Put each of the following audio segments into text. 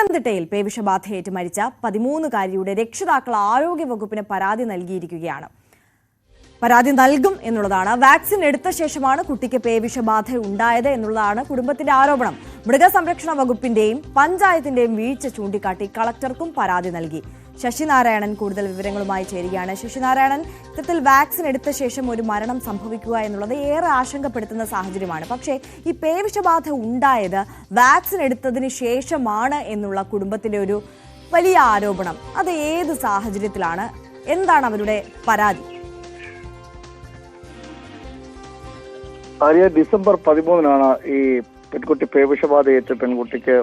പത്തനംതിട്ടയിൽ പേവിഷബാധയേറ്റ് മരിച്ച പതിമൂന്നുകാരിയുടെ രക്ഷിതാക്കൾ ആരോഗ്യവകുപ്പിന് പരാതി നൽകിയിരിക്കുകയാണ്. പരാതി നൽകും എന്നുള്ളതാണ്. വാക്സിൻ എടുത്ത ശേഷമാണ് കുട്ടിക്ക് പേവിഷബാധ ഉണ്ടായത് എന്നുള്ളതാണ് കുടുംബത്തിന്റെ ആരോപണം. മൃഗസംരക്ഷണ വകുപ്പിന്റെയും പഞ്ചായത്തിന്റെയും വീഴ്ച ചൂണ്ടിക്കാട്ടി കളക്ടർക്കും പരാതി നൽകി. ശശിനാരായണൻ കൂടുതൽ വിവരങ്ങളുമായി ചേരുകയാണ്. ശശിനാരായണൻ ഇത്തരത്തിൽ വാക്സിൻ എടുത്ത ശേഷം ഒരു മരണം സംഭവിക്കുക എന്നുള്ളത് ഏറെ ആശങ്കപ്പെടുത്തുന്ന സാഹചര്യമാണ്. പക്ഷേ ഈ പേവിഷബാധ ഉണ്ടായത് വാക്സിൻ എടുത്തതിന് ശേഷമാണ് എന്നുള്ള കുടുംബത്തിന്റെ ഒരു വലിയ ആരോപണം. അത് ഏത് സാഹചര്യത്തിലാണ്? എന്താണ് അവരുടെ പരാതി? ഡിസംബർ പതിമൂന്നിനാണ് ഈ പെൺകുട്ടി പേവിഷബാധയേറ്റ് പെൺകുട്ടിക്ക്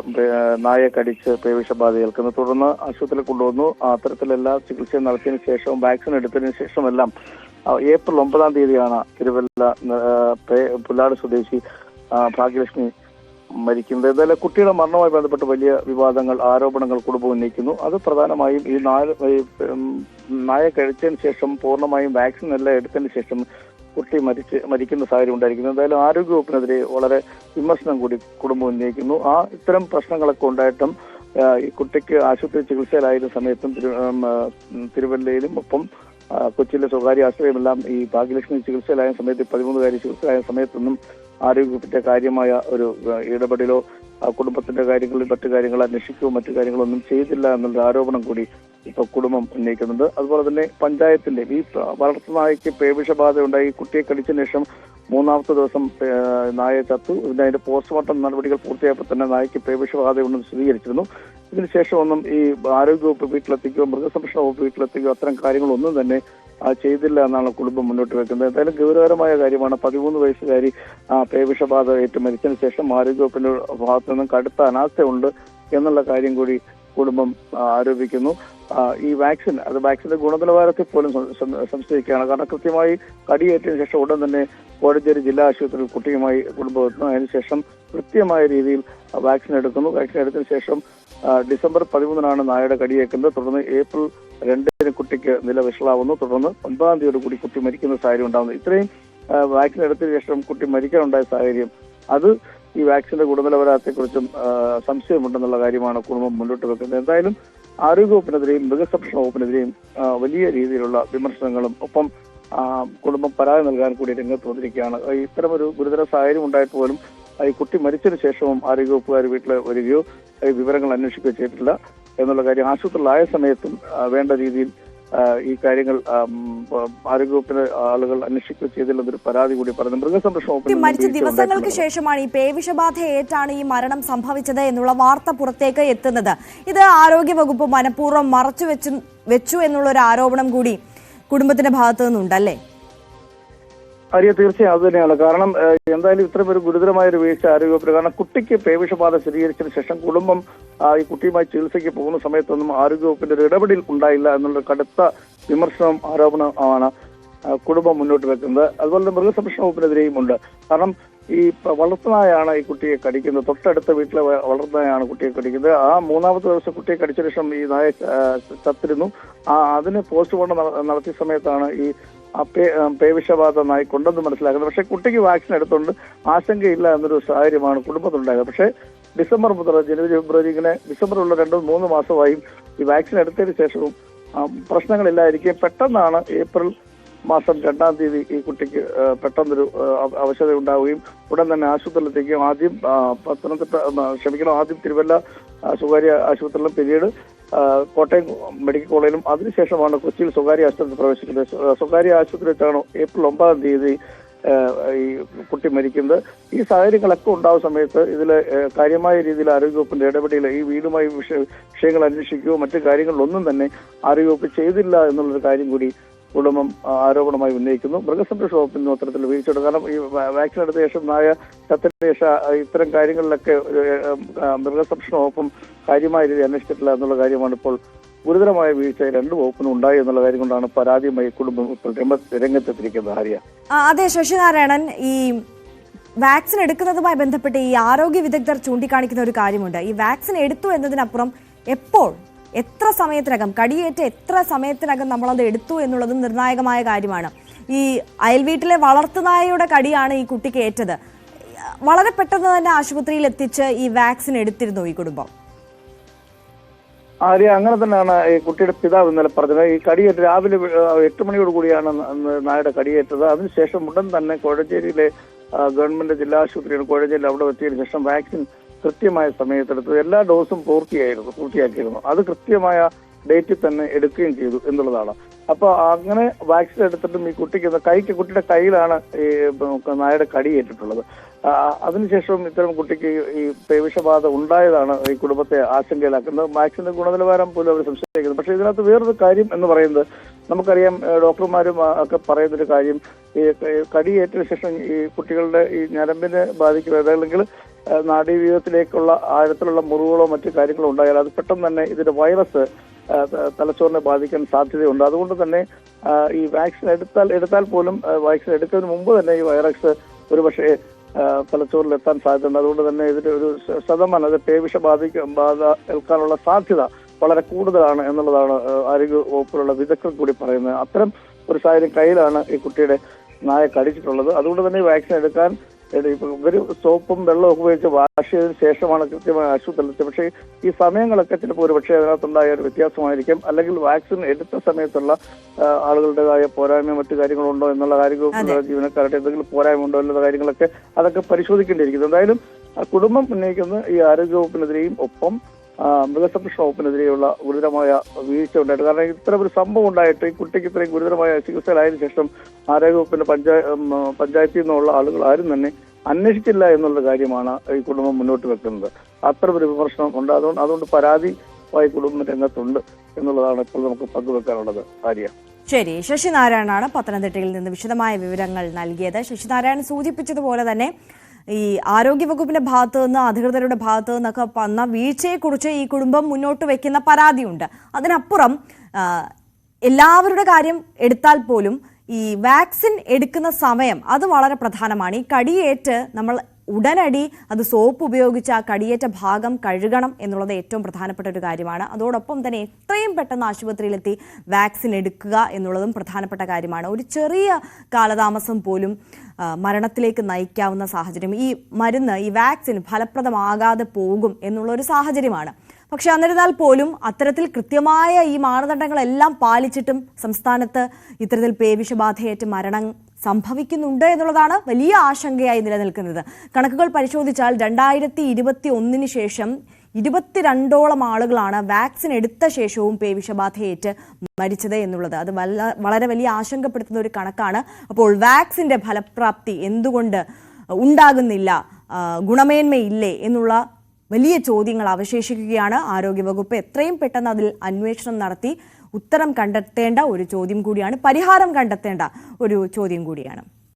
നായ കടിച്ച് പേവിഷബാധ ഏൽക്കുന്നത് തുടർന്ന് ആശുപത്രിയിൽ കൊണ്ടുവന്നു. അത്തരത്തിലെല്ലാ ചികിത്സ നടത്തിയതിനു ശേഷവും വാക്സിൻ എടുത്തതിനു ശേഷമെല്ലാം ഏപ്രിൽ ഒമ്പതാം തീയതിയാണ് തിരുവല്ല പുല്ലാട് സ്വദേശി ഭാഗ്യലക്ഷ്മി മരിക്കുന്നത്. എന്തായാലും കുട്ടിയുടെ മരണവുമായി ബന്ധപ്പെട്ട് വലിയ വിവാദങ്ങൾ ആരോപണങ്ങൾ കുടുംബം ഉന്നയിക്കുന്നു. അത് പ്രധാനമായും ഈ നാല് നായ കഴിച്ചതിന് ശേഷം പൂർണമായും വാക്സിൻ എല്ലാം എടുത്തതിന് ശേഷം കുട്ടി മരിച്ച് മരിക്കുന്ന സാഹചര്യം ഉണ്ടായിരിക്കുന്നു. എന്തായാലും ആരോഗ്യവകുപ്പിനെതിരെ വളരെ വിമർശനം കൂടി കുടുംബം ഉന്നയിക്കുന്നു. ആ ഇത്തരം പ്രശ്നങ്ങളൊക്കെ ഉണ്ടായിട്ടും ഈ കുട്ടിക്ക് ആശുപത്രി ചികിത്സയിലായിരുന്ന സമയത്തും തിരുവല്ലയിലും ഒപ്പം കൊച്ചിയിലെ സ്വകാര്യ ആശ്രയമെല്ലാം ഈ ഭാഗ്യലക്ഷ്മി ചികിത്സയിലായ സമയത്ത് പതിമൂന്നുകാരി ചികിത്സയിലായ സമയത്തൊന്നും ആരോഗ്യവകുപ്പിന്റെ കാര്യമായ ഒരു ഇടപെടലോ കുടുംബത്തിന്റെ കാര്യങ്ങളിൽ മറ്റു കാര്യങ്ങൾ അന്വേഷിക്കുകയോ മറ്റു കാര്യങ്ങളൊന്നും ചെയ്തില്ല എന്നുള്ള ആരോപണം കൂടി ഇപ്പൊ കുടുംബം ഉന്നയിക്കുന്നുണ്ട്. അതുപോലെ തന്നെ പഞ്ചായത്തിന്റെ ഈ വളർത്തു നായയ്ക്ക് പേവിഷബാധ ഉണ്ടായി കുട്ടിയെ കടിച്ചതിന് ശേഷം മൂന്നാമത്തെ ദിവസം നായ ചത്തു. ഇതിന്റെ അതിന്റെ പോസ്റ്റ്മോർട്ടം നടപടികൾ പൂർത്തിയായപ്പോൾ തന്നെ നായയ്ക്ക് പേവിഷബാധ ഉണ്ടെന്ന് സ്ഥിരീകരിച്ചിരുന്നു ഇതിനുശേഷം ഒന്നും ഈ ആരോഗ്യവകുപ്പ് വീട്ടിലെത്തിക്കുകയോ മൃഗസംരക്ഷണ വകുപ്പ് വീട്ടിലെത്തിക്കുകയോ അത്തരം കാര്യങ്ങളൊന്നും തന്നെ ചെയ്തില്ല എന്നാണ് കുടുംബം മുന്നോട്ട് വെക്കുന്നത്. എന്തായാലും ഗൗരവകരമായ കാര്യമാണ് പതിമൂന്ന് വയസ്സുകാരി പേവിഷബാധ ഏറ്റ് മരിച്ചതിന് ശേഷം ആരോഗ്യവകുപ്പിന്റെ ഭാഗത്തു നിന്നും കടുത്ത അനാസ്ഥയുണ്ട് എന്നുള്ള കാര്യം കൂടി കുടുംബം ആരോപിക്കുന്നു. ഈ വാക്സിൻ അത് വാക്സിന്റെ ഗുണനിലവാരത്തിൽ പോലും സംശയിക്കുകയാണ്. കാരണം കൃത്യമായി കടിയേറ്റതിനു ശേഷം ഉടൻ തന്നെ കോഴഞ്ചേരി ജില്ലാ ആശുപത്രിയിൽ കുട്ടിയുമായി കുടുംബം അതിനുശേഷം കൃത്യമായ രീതിയിൽ വാക്സിൻ എടുക്കുന്നു. വാക്സിൻ എടുത്തതിന് ശേഷം ഡിസംബർ പതിമൂന്നിനാണ് നായയുടെ കടിയേക്കുന്നത് തുടർന്ന് ഏപ്രിൽ രണ്ടിന് കുട്ടിക്ക് നില വഷളാവുന്നു തുടർന്ന് ഒൻപതാം തീയതി കൂടി കുട്ടി മരിക്കുന്ന സാഹചര്യം ഉണ്ടാകുന്നു ഇത്രയും വാക്സിൻ എടുത്തതിനു ശേഷം കുട്ടി മരിക്കാനുണ്ടായ സാഹചര്യം അത് ഈ വാക്സിന്റെ ഗുണനിലവാരത്തെക്കുറിച്ചും സംശയമുണ്ടെന്നുള്ള കാര്യമാണ് കുടുംബം മുന്നോട്ട് വെക്കുന്നത്. എന്തായാലും ആരോഗ്യവകുപ്പിനെതിരെയും മൃഗസംരക്ഷണ വകുപ്പിനെതിരെയും വലിയ രീതിയിലുള്ള വിമർശനങ്ങളും ഒപ്പം കുടുംബം പരാതി നൽകാൻ കൂടി രംഗത്ത് വന്നിരിക്കുകയാണ്. ഇത്തരമൊരു ഗുരുതര സാഹചര്യം ഉണ്ടായിട്ട് പോലും ഈ കുട്ടി മരിച്ചതിന് ശേഷവും ആരോഗ്യവകുപ്പുകാർ വീട്ടിൽ വരികയോ വിവരങ്ങൾ അന്വേഷിക്കുകയോ ചെയ്തിട്ടില്ല എന്നുള്ള കാര്യം ആശുപത്രിയിലായ സമയത്തും വേണ്ട രീതിയിൽ ഈ കാര്യങ്ങൾ ആരോഗ്യവകുപ്പിലെ ആളുകൾ അന്വേഷിക്കുകയോ ചെയ്തില്ലെന്നൊരു പരാതി കൂടി പറഞ്ഞു മൃഗസംരക്ഷണ കുട്ടി മരിച്ച ദിവസങ്ങൾക്ക് ശേഷമാണ് ഈ പേവിഷബാധ ഏറ്റാണ് ഈ മരണം സംഭവിച്ചത് എന്നുള്ള വാർത്ത പുറത്തേക്ക് എത്തുന്നത്. ഇത് ആരോഗ്യവകുപ്പ് മനഃപൂർവം മറച്ചു വെച്ചു വെച്ചു എന്നുള്ള ഒരു ആരോപണം കൂടി കുടുംബത്തിന്റെ ഭാഗത്തു നിന്നുണ്ടല്ലേ അറിയ തീർച്ചയായും അത് തന്നെയാണ്. കാരണം എന്തായാലും ഇത്രയും ഒരു ഗുരുതരമായ ഒരു വീഴ്ച ആരോഗ്യവകുപ്പിന് കാരണം കുട്ടിക്ക് പേവിഷബാധ സ്ഥിരീകരിച്ചതിന് ശേഷം കുടുംബം ഈ കുട്ടിയുമായി ചികിത്സയ്ക്ക് പോകുന്ന സമയത്തൊന്നും ആരോഗ്യവകുപ്പിന്റെ ഒരു ഇടപെടൽ ഉണ്ടായില്ല എന്നുള്ള കടുത്ത വിമർശനം ആരോപണമാണ് കുടുംബം മുന്നോട്ട് വെക്കുന്നത്. അതുപോലെ തന്നെ മൃഗസംരക്ഷണ വകുപ്പിനെതിരെയും ഉണ്ട്. കാരണം ഈ വളർത്തനായാണ് ഈ കുട്ടിയെ കടിക്കുന്നത്. തൊട്ടടുത്ത വീട്ടിലെ വളർത്തുനായാണ് കുട്ടിയെ കടിക്കുന്നത്. ആ മൂന്നാമത്തെ ദിവസം കുട്ടിയെ കടിച്ച ശേഷം ഈ നായ ചത്തിരുന്നു. ആ അതിന് പോസ്റ്റ്മോർട്ടം നട- നടത്തിയ സമയത്താണ് ഈ പേവിഷബാധ നായി കൊണ്ടെന്ന് മനസ്സിലാക്കുന്നത്. പക്ഷെ കുട്ടിക്ക് വാക്സിൻ എടുത്തുകൊണ്ട് ആശങ്കയില്ല എന്നൊരു സാഹചര്യമാണ് കുടുംബത്തിലുണ്ടായത്. പക്ഷേ ഡിസംബർ മുതൽ ജനുവരി ഫെബ്രുവരി ഇങ്ങനെ ഡിസംബറിലുള്ള രണ്ടോ മൂന്ന് മാസമായും ഈ വാക്സിൻ എടുത്തതിന് ശേഷവും പ്രശ്നങ്ങളില്ലായിരിക്കും പെട്ടെന്നാണ് ഏപ്രിൽ മാസം രണ്ടാം തീയതി ഈ കുട്ടിക്ക് പെട്ടെന്നൊരു അവശത ഉണ്ടാവുകയും ഉടൻ തന്നെ ആശുപത്രിയിലെത്തിക്കുകയും ആദ്യം പത്തനംതിട്ട ക്ഷമിക്കണം ആദ്യം തിരുവല്ല സ്വകാര്യ ആശുപത്രിയിലും പിന്നീട് കോട്ടയം മെഡിക്കൽ കോളേജിലും. അതിനുശേഷമാണ് കൊച്ചിയിൽ സ്വകാര്യ ആശുപത്രി പ്രവേശിക്കുന്നത്. സ്വ- സ്വകാര്യ ആശുപത്രി വെച്ചാണ് ഏപ്രിൽ ഒമ്പതാം തീയതി ഈ കുട്ടി മരിക്കുന്നത്. ഈ സാഹചര്യങ്ങളൊക്കെ ഉണ്ടാവുന്ന സമയത്ത് ഇതിൽ കാര്യമായ രീതിയിൽ ആരോഗ്യവകുപ്പിന്റെ ഇടപെടൽ ഈ വീടുമായി വിഷയ വിഷയങ്ങൾ അന്വേഷിക്കുകയോ മറ്റു കാര്യങ്ങളിലൊന്നും തന്നെ ആരോഗ്യവകുപ്പ് ചെയ്തില്ല എന്നുള്ളൊരു കാര്യം കൂടി കുടുംബം ആരോപണമായി ഉന്നയിക്കുന്നു. മൃഗസംരക്ഷണ വകുപ്പിന് അത്തരത്തിൽ വീഴ്ചയുണ്ട്. കാരണം ഈ വാക്സിൻ എടുത്ത ശേഷം നായ ചത്തനേഷ ഇത്തരം കാര്യങ്ങളിലൊക്കെ മൃഗസംരക്ഷണ വകുപ്പും കാര്യമായ രീതിയിൽ അന്വേഷിച്ചിട്ടില്ല എന്നുള്ള കാര്യമാണ് ഇപ്പോൾ ഗുരുതരമായ വീഴ്ച രണ്ട് വകുപ്പിനും ഉണ്ടായി എന്നുള്ള കാര്യം കൊണ്ടാണ് പരാതിയുമായി കുടുംബം രംഗത്തെത്തിയിരിക്കുന്നത് ഹരിയ. അതെ ശശിനാരായണൻ ഈ വാക്സിൻ എടുക്കുന്നതുമായി ബന്ധപ്പെട്ട് ഈ ആരോഗ്യ വിദഗ്ധർ ചൂണ്ടിക്കാണിക്കുന്ന ഒരു കാര്യമുണ്ട്. ഈ വാക്സിൻ എടുത്തു എന്നതിനപ്പുറം എപ്പോൾ എത്ര സമയത്തിനകം കടിയേറ്റ എത്ര സമയത്തിനകം നമ്മളത് എടുത്തു എന്നുള്ളത് നിർണായകമായ കാര്യമാണ്. ഈ അയൽവീട്ടിലെ വളർത്തുനായയുടെ കടിയാണ് ഈ കുട്ടിക്ക് ഏറ്റത്. വളരെ പെട്ടെന്ന് തന്നെ ആശുപത്രിയിൽ എത്തിച്ച് ഈ വാക്സിൻ എടുത്തിരുന്നു ഈ കുടുംബം. ആര്യ അങ്ങനെ തന്നെയാണ് ഈ കുട്ടിയുടെ പിതാവ് ഇന്നലെ പറഞ്ഞത്. ഈ കടിയേറ്റ് രാവിലെ എട്ട് മണിയോട് കൂടിയാണ് നായയുടെ കടിയേറ്റത്. അതിനുശേഷം ഉടൻ തന്നെ കോഴഞ്ചേരിയിലെ ഗവൺമെന്റ് ജില്ലാ ആശുപത്രിയാണ് കോഴഞ്ചേരിയിൽ അവിടെ എത്തിയതിനു ശേഷം വാക്സിൻ കൃത്യമായ സമയത്തെടുത്ത് എല്ലാ ഡോസും പൂർത്തിയായിരുന്നു പൂർത്തിയാക്കിയിരുന്നു. അത് കൃത്യമായ ഡേറ്റിൽ തന്നെ എടുക്കുകയും ചെയ്തു എന്നുള്ളതാണ്. അപ്പൊ അങ്ങനെ വാക്സിൻ എടുത്തിട്ടും ഈ കുട്ടിക്ക് കൈക്ക് കുട്ടിയുടെ കയ്യിലാണ് ഈ നായയുടെ കടി ഏറ്റിട്ടുള്ളത്. അതിനുശേഷം ഇത്തരം കുട്ടിക്ക് ഈ പേവിഷബാധ ഉണ്ടായതാണ് ഈ കുടുംബത്തെ ആശങ്കയിലാക്കുന്നത്. വാക്സിന്റെ ഗുണനിലവാരം പോലും അവർ സംശയിക്കുന്നത് പക്ഷേ ഇതിനകത്ത് വേറൊരു കാര്യം എന്ന് പറയുന്നത് നമുക്കറിയാം ഡോക്ടർമാരും ഒക്കെ പറയുന്നൊരു കാര്യം ഈ കടി കടിയേറ്റ ശേഷം ഈ കുട്ടികളുടെ ഈ ഞരമ്പിനെ ബാധിക്കുന്നത് അല്ലെങ്കിൽ നാഡീവ്യൂഹത്തിലേക്കുള്ള ആഴത്തിലുള്ള മുറിവുകളോ മറ്റു കാര്യങ്ങളോ ഉണ്ടായാൽ അത് പെട്ടെന്ന് തന്നെ ഇതിന്റെ വൈറസ് തലച്ചോറിനെ ബാധിക്കാൻ സാധ്യതയുണ്ട്. അതുകൊണ്ട് തന്നെ ഈ വാക്സിൻ എടുത്താൽ എടുത്താൽ പോലും വാക്സിൻ എടുക്കുന്നതിന് മുമ്പ് തന്നെ ഈ വൈറസ് ഒരുപക്ഷെ തലച്ചോറിൽ എത്താൻ സാധ്യതയുണ്ട്. അതുകൊണ്ട് തന്നെ ഇതിന്റെ ഒരു ശതമാനം അത് പേവിഷ ബാധിക്ക ബാധ ഏൽക്കാനുള്ള സാധ്യത വളരെ കൂടുതലാണ് എന്നുള്ളതാണ് ആരോഗ്യ വകുപ്പിലുള്ള വിദഗ്ധർ കൂടി പറയുന്നത്. അത്തരം ഒരു സാഹചര്യം കയ്യിലാണ് ഈ കുട്ടിയുടെ നായ കടിച്ചിട്ടുള്ളത് അതുകൊണ്ട് തന്നെ വാക്സിൻ എടുക്കാൻ ഇവർ സോപ്പും വെള്ളവും ഒക്കെ ഉപയോഗിച്ച് വാഷ് ചെയ്തതിനു ശേഷമാണ് കൃത്യമായി ആശുപത്രി പക്ഷേ ഈ സമയങ്ങളൊക്കെ ചിലപ്പോൾ ഒരു പക്ഷേ അതിനകത്തുണ്ടായ ഒരു വ്യത്യാസമായിരിക്കും. അല്ലെങ്കിൽ വാക്സിൻ എടുത്ത സമയത്തുള്ള ആളുകളുടേതായ പോരായ്മ മറ്റ് കാര്യങ്ങളുണ്ടോ എന്നുള്ള കാര്യങ്ങൾ ജീവനക്കാരുടെ എന്തെങ്കിലും പോരായ്മ ഉണ്ടോ എന്നുള്ള കാര്യങ്ങളൊക്കെ അതൊക്കെ പരിശോധിക്കേണ്ടിയിരിക്കുന്നു. എന്തായാലും കുടുംബം ഉന്നയിക്കുന്ന ഈ ആരോഗ്യവകുപ്പിനെതിരെയും ഒപ്പം മൃഗസംരക്ഷണ വകുപ്പിനെതിരെയുള്ള ഗുരുതരമായ വീഴ്ച ഉണ്ടായിട്ട്. കാരണം ഇത്തരം ഒരു സംഭവം ഉണ്ടായിട്ട് ഈ കുട്ടിക്ക് ഇത്രയും ഗുരുതരമായ ചികിത്സയിലായതിനു ശേഷം ആരോഗ്യവകുപ്പിന്റെ പഞ്ചായത്ത് പഞ്ചായത്തിൽ നിന്നുള്ള ആളുകൾ ആരും തന്നെ അന്വേഷിച്ചില്ല എന്നുള്ള കാര്യമാണ് ഈ കുടുംബം മുന്നോട്ട് വെക്കുന്നത്. അത്ര ഒരു വിമർശനം ഉണ്ട്. അതുകൊണ്ട് അതുകൊണ്ട് പരാതി ആയി കുടുംബം രംഗത്തുണ്ട് എന്നുള്ളതാണ് ഇപ്പോൾ നമുക്ക് പങ്കുവെക്കാനുള്ളത്. ആര്യ. ശരി. ശശിനാരായണാണ് പത്തനംതിട്ടയിൽ നിന്ന് വിശദമായ വിവരങ്ങൾ നൽകിയത്. ശശിനാരായണൻ സൂചിപ്പിച്ചതുപോലെ തന്നെ ഈ ആരോഗ്യവകുപ്പിന്റെ ഭാഗത്തു നിന്ന് അധികൃതരുടെ ഭാഗത്തു നിന്നൊക്കെ വന്ന വീഴ്ചയെക്കുറിച്ച് ഈ കുടുംബം മുന്നോട്ട് വെക്കുന്ന പരാതിയുണ്ട്. അതിനപ്പുറം എല്ലാവരുടെ കാര്യം എടുത്താൽ പോലും ഈ വാക്സിൻ എടുക്കുന്ന സമയം അത് വളരെ പ്രധാനമാണ്. ഈ കടിയേറ്റ് നമ്മൾ ഉടനടി അത് സോപ്പ് ഉപയോഗിച്ച് ആ കടിയേറ്റ ഭാഗം കഴുകണം എന്നുള്ളത് ഏറ്റവും പ്രധാനപ്പെട്ട ഒരു കാര്യമാണ്. അതോടൊപ്പം തന്നെ എത്രയും പെട്ടെന്ന് ആശുപത്രിയിലെത്തി വാക്സിൻ എടുക്കുക എന്നുള്ളതും പ്രധാനപ്പെട്ട കാര്യമാണ്. ഒരു ചെറിയ കാലതാമസം പോലും മരണത്തിലേക്ക് നയിക്കാവുന്ന സാഹചര്യം. ഈ മരുന്ന് ഈ വാക്സിൻ ഫലപ്രദമാകാതെ പോകും എന്നുള്ള ഒരു സാഹചര്യമാണ്. പക്ഷെ എന്നിരുന്നാൽ പോലും അത്തരത്തിൽ കൃത്യമായ ഈ മാനദണ്ഡങ്ങളെല്ലാം പാലിച്ചിട്ടും സംസ്ഥാനത്ത് ഇത്തരത്തിൽ പേവിഷബാധയേറ്റ് മരണം സംഭവിക്കുന്നുണ്ട് എന്നുള്ളതാണ് വലിയ ആശങ്കയായി നിലനിൽക്കുന്നത്. കണക്കുകൾ പരിശോധിച്ചാൽ രണ്ടായിരത്തി ഇരുപത്തി ഒന്നിന് ശേഷം ഇരുപത്തിരണ്ടോളം ആളുകളാണ് വാക്സിൻ എടുത്ത ശേഷവും പേവിഷബാധയേറ്റ് മരിച്ചത് എന്നുള്ളത്. അത് വളരെ വലിയ ആശങ്കപ്പെടുത്തുന്ന ഒരു കണക്കാണ്. അപ്പോൾ വാക്സിന്റെ ഫലപ്രാപ്തി എന്തുകൊണ്ട് ഉണ്ടാകുന്നില്ല? ഗുണമേന്മയില്ലേ എന്നുള്ള വലിയ ചോദ്യങ്ങൾ അവശേഷിക്കുകയാണ് ആരോഗ്യവകുപ്പ്. എത്രയും പെട്ടെന്ന് അതിൽ അന്വേഷണം നടത്തി ഉത്തരം കണ്ടെത്തേണ്ട ഒരു ചോദ്യം കൂടിയാണ് പരിഹാരം കണ്ടെത്തേണ്ട ഒരു ചോദ്യം കൂടിയാണ്.